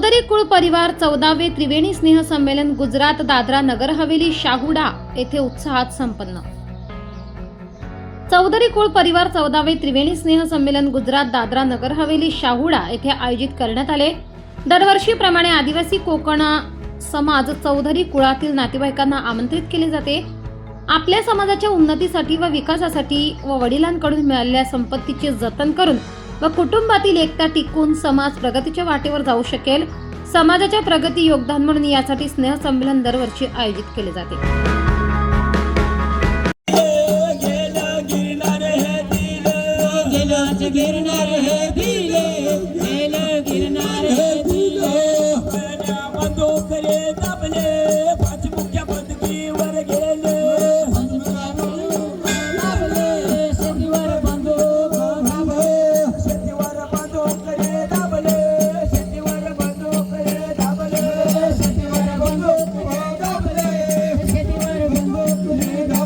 चौधरी कुळ परिवार चौदावे त्रिवेणी स्नेह संमेलन गुजरात दादरा नगर हवेली शाहुडा येथे उत्साहात संपन्न. चौधरी कुळ परिवार चौदावे त्रिवेणी स्नेह संमेलन गुजरात दादरा नगर हवेली शाहुडा येथे आयोजित करण्यात आले. दरवर्षीप्रमाणे आदिवासी कोकण समाज चौधरी कुळातील नातेवाईकांना आमंत्रित केले जाते. आपल्या समाजाच्या उन्नतीसाठी व विकासासाठी व वडिलांकडून मिळालेल्या संपत्तीचे जतन करून व कुटुंबातील एकता टिकून समाज प्रगतीच्या वाटेवर जाऊ शकेल. समाजाच्या प्रगती योगदान म्हणून यासाठी स्नेह संमेलन दरवर्षी आयोजित केले जाते. गिरणार हे दिले. गिरणार हे दिले. बंदूक दाबले